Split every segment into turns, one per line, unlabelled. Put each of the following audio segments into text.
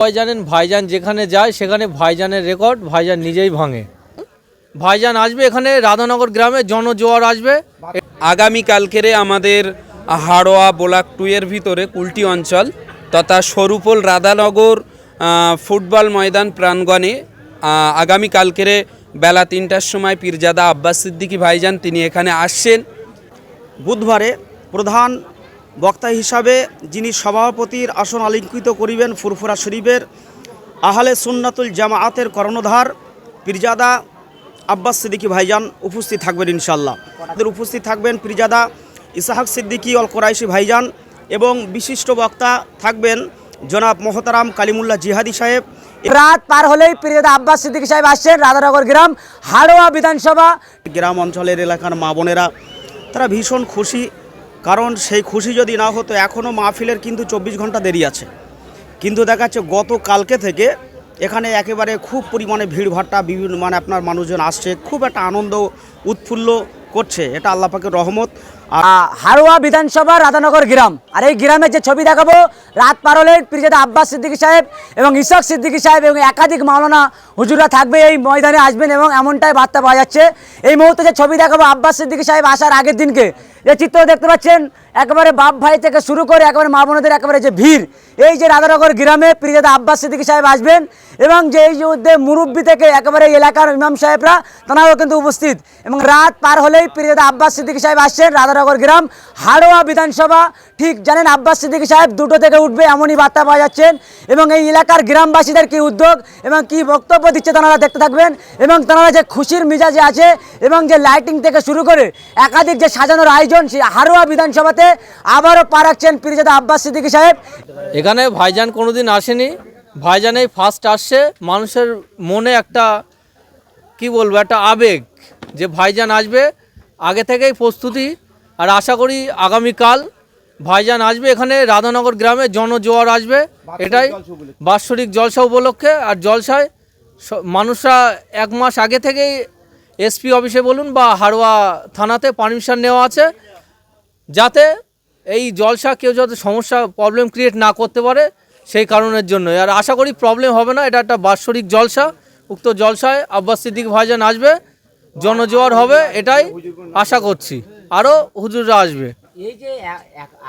সবাই জানেন ভাইজান যেখানে যায় সেখানে ভাইজানের রেকর্ড ভাইজান নিজেই ভাঙে। ভাইজান আসবে এখানে রাধানগর গ্রামে জনজোয়ার আসবে।
আগামীকালকেরে আমাদের হাড়োয়া বোলাক টু এর ভিতরে কুলটি অঞ্চল তথা সরুপোল রাধানগর ফুটবল ময়দান প্রাঙ্গণে আগামীকালকেরে বেলা তিনটার সময় পীরজাদা আব্বাস সিদ্দিকী ভাইজান তিনি এখানে আসছেন।
বুধবারে প্রধান বক্তা হিসাবে যিনি সভাপতির আসন আলিঙ্কিত করিবেন ফুরফুরা শরীফের আহলে সুন্নাতুল জামাআতের কর্ণধার পীরজাদা আব্বাস সিদ্দিকী ভাইজান উপস্থিত থাকবেন ইনশাল্লাহ তাদের উপস্থিত থাকবেন পীরজাদা ইসাহাক সিদ্দিকী অল কোরাইশি ভাইজান এবং বিশিষ্ট বক্তা থাকবেন জনাব মহতারাম কালিমুল্লাহ জিহাদি সাহেব।
রাত পার হলেই প্রিয়দা আব্বাস সিদ্দিকী সাহেব আসছেন রাধানগর গ্রাম হাড়োয়া বিধানসভা।
গ্রাম অঞ্চলের এলাকার মা বোনেরা তারা ভীষণ খুশি কারণ সেই খুশি যদি না হতো এখনও মাহফিলের কিন্তু চব্বিশ ঘণ্টা দেরি আছে। কিন্তু দেখা যাচ্ছে গত কালকে থেকে এখানে একেবারে খুব পরিমাণে ভিড়ভাট্টা বিভিন্ন মানে আপনার মানুষজন আসছে, খুব একটা আনন্দ উৎফুল্ল করছে। এটা আল্লাহ পাকের রহমত।
হাড়োয়া বিধানসভা রাধানগর গ্রাম। আর এই গ্রামের যে ছবি দেখাবো, রাত পার হলে প্রিয়দা আব্বাস সিদ্দিকী সাহেব এবং ইশাক সিদ্দিকী সাহেব এবং একাধিক মাওলানা হুজুরা থাকবে এই ময়দানে আসবেন এবং এমনটাই বার্তা পাওয়া যাচ্ছে। এই মুহূর্তে যে ছবি দেখাবো আব্বাস সিদ্দিকী সাহেব আসার আগের দিনকে। যে চিত্র দেখতে পাচ্ছেন, একেবারে বাপ ভাই থেকে শুরু করে একেবারে মা বোনদের একেবারে যে ভিড়, এই যে রাধানগর গ্রামে প্রিয়দা আব্বাস সিদ্দিকী সাহেব আসবেন এবং যে এই যে মুরব্বী থেকে একেবারে এই এলাকার ইমাম সাহেবরা, তারাও কিন্তু উপস্থিত। এবং রাত পার হলেই প্রিয়দা আব্বাস সিদ্দিকী সাহেব আসছেন রাধানগর গ্রাম, হাড়োয়া বিধানসভা। ঠিক জানেন আব্বাস সিদ্দিকী সাহেব দুটো থেকে উঠবে এমনই বার্তা পাওয়া যাচ্ছেন। এবং এই এলাকার গ্রামবাসীদের কি উদ্যোগ এবং কি বক্তব্য দিচ্ছে তারা দেখতে থাকবেন। এবং তারা যে খুশির মিজাজে আছে এবং যে লাইটিং থেকে শুরু করে একাধিক যে সাজানোর আয়োজন সেই হাড়োয়া বিধানসভাতে আবারও পা রাখছেন প্রিয়জাদা আব্বাস সিদ্দিকী সাহেব।
এখানে ভাইজান কোনোদিন আসেনি। ভাইজানেই ফার্স্ট আসছে। মানুষের মনে একটা, কি বলব, একটা আবেগ যে ভাইজান আসবে, আগে থেকেই প্রস্তুতি। আর আশা করি আগামীকাল ভাইজান আসবে এখানে। রাধানগর গ্রামে জনজোয়ার আসবে। এটাই বাৎসরিক জলসা উপলক্ষে। আর জলসায় মানুষরা এক মাস আগে থেকেই এসপি অফিসে বলুন বা হাড়োয়া থানাতে পারমিশন নেওয়া আছে, যাতে এই জলসা কেউ যাতে সমস্যা প্রবলেম ক্রিয়েট না করতে পারে, সেই কারণের জন্য আর আশা করি প্রবলেম হবে না, এটা একটা বাৎসরিক জলসা, উক্ত জলসায় আব্বাস সিদ্দিক ভাইজান আসবে, জনজোয়ার হবে, এটাই আশা করছি। আরও হুজুররা আসবে।
এই যে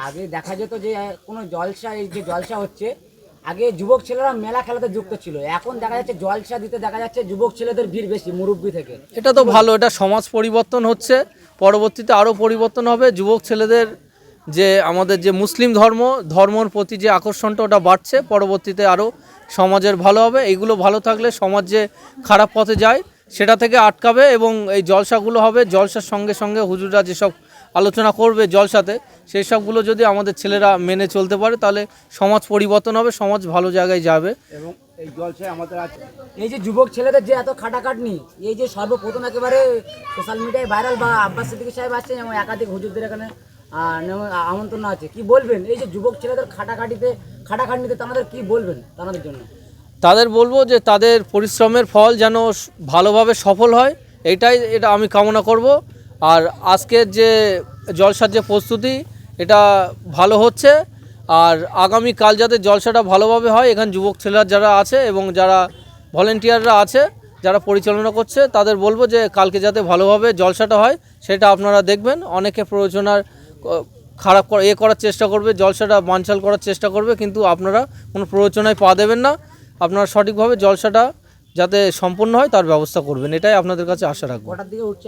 আগে দেখা যেত যে কোনো জলসা, এই যে জলসা হচ্ছে আগে যুবক ছেলেরা মেলা খেলাতে যুক্ত ছিল। এখন দেখা যাচ্ছে জলসা দিতে দেখা যাচ্ছে যুবক ছেলেদের ভিড় বেশি, মুরব্বী থেকে।
এটা তো ভালো, এটা সমাজ পরিবর্তন হচ্ছে। পরবর্তীতে আরও পরিবর্তন হবে। যুবক ছেলেদের যে আমাদের যে মুসলিম ধর্ম, ধর্মর প্রতি যে আকর্ষণটা ওটা বাড়ছে। পরবর্তীতে আরও সমাজের ভালো হবে। এইগুলো ভালো থাকলে সমাজ যে খারাপ পথে যায়, সেটা থেকে আটকাবে এবং এই জলসাগুলো হবে। জলসার সঙ্গে সঙ্গে হুজুররা যেসব আলোচনা করবে জলসাতে সেই সবগুলো যদি আমাদের ছেলেরা মেনে চলতে পারে তাহলে সমাজ পরিবর্তন হবে সমাজ ভালো জায়গায় যাবে।
এবং এই জলসায় আমাদের আছে। এই যে যুবক ছেলেদের যে এত খাটাখাটনি এই যে সর্বপ্রথম একেবারে সোশ্যাল মিডিয়ায় ভাইরাল বা আব্বাস সিদ্দিকী সাহেব আসছেন এবং একাধিক হুজুরদের এখানে আমন্ত্রণ আছে কি বলবেন? এই যে যুবক ছেলেদের খাটাখাটিতে খাটাখাটনিতে তাদের কি বলবেন তাদের জন্য?
তাদের বলব যে তাদের পরিশ্রমের ফল যেন ভালোভাবে সফল হয় এটাই এটা আমি কামনা করব। আর আজকের যে জলসার যে প্রস্তুতি, এটা ভালো হচ্ছে। আর আগামী কাল যাতে জলসাটা ভালোভাবে হয়, এখানে যুবক ছেলেরা যারা আছে এবং যারা ভলেন্টিয়াররা আছে, যারা পরিচালনা করছে, তাদের বলব যে কালকে যাতে ভালোভাবে জলসাটা হয়, সেটা আপনারা দেখবেন। অনেকে প্রয়োজনার খারাপ এ করার চেষ্টা করবে, জলসাটা বানচাল করার চেষ্টা করবে, কিন্তু আপনারা কোনো প্ররোচনায় পা দেবেন না। আপনারা সঠিকভাবে জলসাটা যাতে সম্পূর্ণ হয়, তার ব্যবস্থা করবেন। এটাই আপনাদের কাছে আশা রাখব।
দিকে উঠছে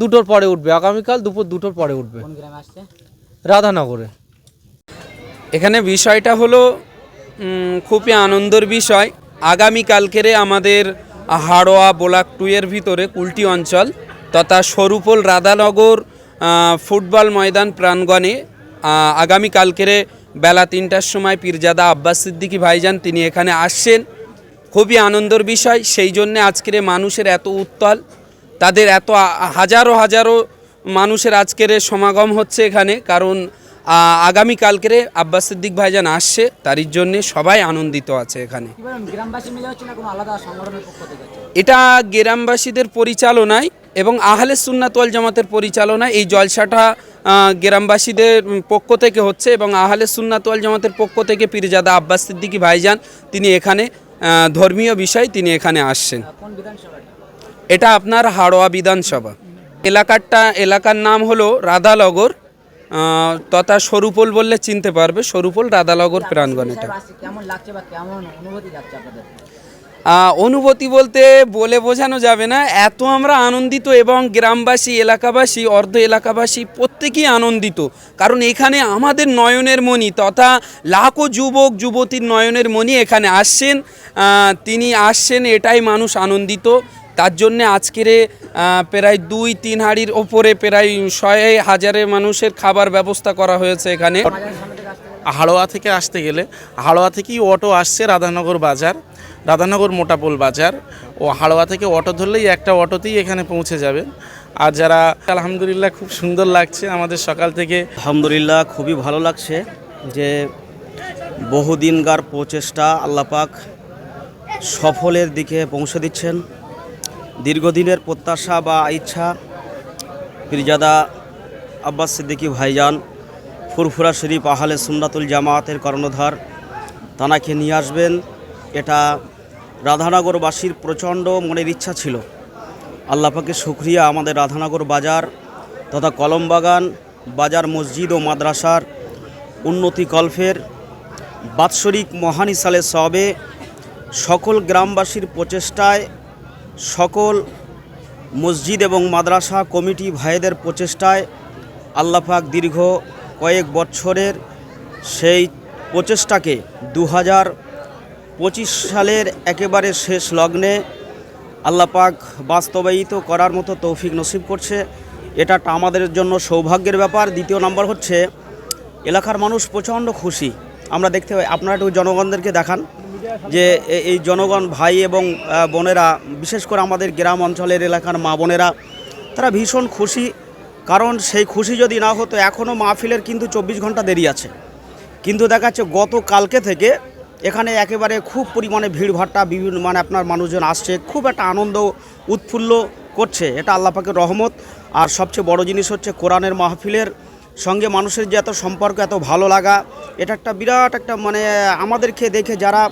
দুটোর পরে উঠবে। আগামীকাল দুপুর দুটোর পরে উঠবে। রাধানগরে।
এখানে বিষয়টা হলো খুবই আনন্দের বিষয়। আগামীকালকেরে আমাদের হাড়োয়া বোলাক টু এর ভিতরে কুলটি অঞ্চল তথা সরুপোল রাধানগর ফুটবল ময়দান প্রাঙ্গণে আগামীকালকেরে বেলা তিনটার সময় পীরজাদা আব্বাস সিদ্দিকী ভাইজান তিনি এখানে আসছেন। খুবই আনন্দের বিষয় সেই জন্যে আজকের মানুষের এত উত্তাল। তাদের এত হাজারো হাজারো মানুষের আজকের সমাগম হচ্ছে এখানে। কারণ আ, আগামীকালকেরে আব্বাস সিদ্দিক ভাইজান আসছে তারই জন্যে সবাই আনন্দিত আছে এখানে? এটা গ্রামবাসীদের পরিচালনায় এবং আহলে সুন্নাত ওয়াল জামাতের পরিচালনায় এই জলসাটা গ্রামবাসীদের পক্ষ থেকে হচ্ছে এবং আহলে সুন্নাতওয়াল জামাতের পক্ষ থেকে পীরজাদা আব্বাস সিদ্দিকী ভাইজান তিনি এখানে ধর্মীয় বিষয় তিনি এখানে আসছেন। এটা আপনার হাড়োয়া বিধানসভা। এলাকারটা এলাকার নাম হলো রাধানগর তথা সরুপোল বললে চিনতে পারবে সরুপোল রাধানগর আহ, অনুভূতি বলতে বলে বোঝানো যাবে না এত আমরা আনন্দিত এবং গ্রামবাসী এলাকাবাসী অর্ধ এলাকাবাসী প্রত্যেকেই আনন্দিত কারণ এখানে আমাদের নয়নের মণি তথা লাখো যুবক যুবতীর নয়নের মণি এখানে আসছেন তিনি আসছেন এটাই মানুষ আনন্দিত। তার জন্যে আজকের প্রায় দুই তিন হাড়ির ওপরে প্রায় ছয় হাজারে মানুষের খাবার ব্যবস্থা করা হয়েছে এখানে।
হাড়োয়া থেকে আসতে গেলে হাড়োয়া থেকেই অটো আসছে রাধানগর বাজার রাধানগর মোটাপোল বাজার। ও হাড়োয়া থেকে অটো ধরলেই একটা অটোতেই এখানে পৌঁছে যাবে। আর যারা আলহামদুলিল্লাহ খুব সুন্দর লাগছে আমাদের সকাল থেকে।
আলহামদুলিল্লাহ খুবই ভালো লাগছে যে বহুদিনকার প্রচেষ্টা আল্লাপাক সফলের দিকে পৌঁছে দিচ্ছেন। দীর্ঘদিনের প্রত্যাশা বা ইচ্ছা, পীরজাদা আব্বাস সিদ্দিকী ভাইজান, ফুরফুরা শরীফ আহলে সুন্নাতুল জামায়াতের কর্ণধার, তানাকে নিয়ে আসবেন। এটা রাধানগরবাসীর প্রচণ্ড মনের ইচ্ছা ছিল। আল্লাপাকে শুক্রিয়া আমাদের রাধানগর বাজার তথা কলমবাগান, বাজার মসজিদ ও মাদ্রাসার উন্নতি কল্পের বাৎসরিক মহানি সালে সবে সকল গ্রামবাসীর প্রচেষ্টায় সকল মসজিদ এবং মাদ্রাসা কমিটি ভাইদের প্রচেষ্টায় আল্লাপাক দীর্ঘ কয়েক বছরের সেই প্রচেষ্টাকে দু হাজার পঁচিশ সালের একেবারে শেষ লগ্নে আল্লাপাক বাস্তবায়িত করার মতো তৌফিক নসিব করছে। এটা আমাদের জন্য সৌভাগ্যের ব্যাপার। দ্বিতীয় নম্বর হচ্ছে, এলাকার মানুষ প্রচণ্ড খুশি। আমরা দেখতে পাই, আপনারা একটু জনগণদেরকে দেখান। যে এই জনগণ, ভাই এবং বোনেরা, বিশেষ করে আমাদের গ্রাম অঞ্চলের এলাকার মা বোনেরা, তারা ভীষণ খুশি। কারণ সেই খুশি যদি না হতো এখনও মাহফিলের কিন্তু চব্বিশ ঘণ্টা দেরি আছে। কিন্তু দেখা যাচ্ছে গত কালকে থেকে এখানে একেবারে খুব পরিমাণে ভিড়ভাট্টা বিভিন্ন মানে আপনার মানুষজন আসছে, খুব একটা আনন্দ উৎফুল্ল করছে। এটা আল্লাহ পাকের রহমত। আর সবচেয়ে বড় জিনিস হচ্ছে কোরআনের মাহফিলের সঙ্গে মানুষের যে এত সম্পর্ক, এত ভালো লাগা, এটা একটা বিরাট একটা মানে আমাদেরকে দেখে যারা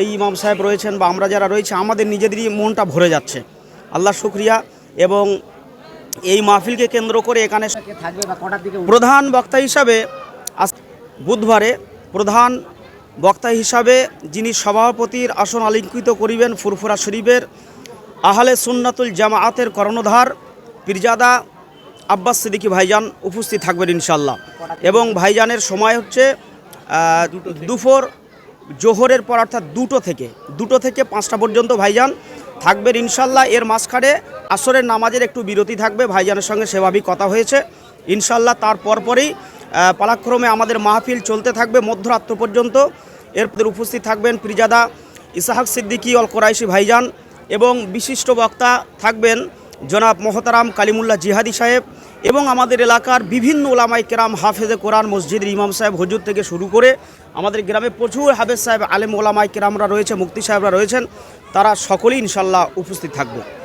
এই ইমাম সাহেব রয়েছেন বা আমরা যারা রয়েছে আমাদের নিজেদেরই মনটা ভরে যাচ্ছে। আল্লাহ শুক্রিয়া এবং এই মাহফিলকে কেন্দ্র করে এখানে প্রধান বক্তা হিসাবে আজ বুধবারে প্রধান বক্তা হিসাবে যিনি সভাপতির আসন আলিঙ্কিত করিবেন ফুরফুরা শরীফের আহলে সুন্নাতুল জামাআতের কর্ণধার পীরজাদা আব্বাস সিদ্দিকী ভাইজান উপস্থিত থাকবেন ইনশাল্লাহ এবং ভাইজানের সময় হচ্ছে দুপুর জোহরের পর অর্থাৎ দুটো থেকে দুটো থেকে পাঁচটা পর্যন্ত ভাইজান থাকবেন ইনশাল্লাহ। এর মাঝখানে আসরের নামাজের একটু বিরতি থাকবে, ভাইজানের সঙ্গে সেভাবেই কথা হয়েছে। ইনশাল্লাহ তার পরপরই পালাক্রমে আমাদের মাহফিল চলতে থাকবে, মধ্যরাত্র পর্যন্ত। এরপর উপস্থিত থাকবেন প্রিজাদা ইসাহাক সিদ্দিকি অল কোরাইশি ভাইজান এবং বিশিষ্ট বক্তা থাকবেন জনাব মোহতারাম কালিমুল্লাহ জিহাদি সাহেব। এবং আমাদের এলাকার বিভিন্ন ওলামাই কেরাম হাফেজে কোরআন মসজিদের ইমাম সাহেব হজুর থেকে শুরু করে আমাদের গ্রামে প্রচুর হাফেজ সাহেব আলেম ওলামাই কেরামরা রয়েছে মুক্তি সাহেবরা রয়েছেন, তারা সকলেই ইনশাল্লাহ উপস্থিত থাকবে।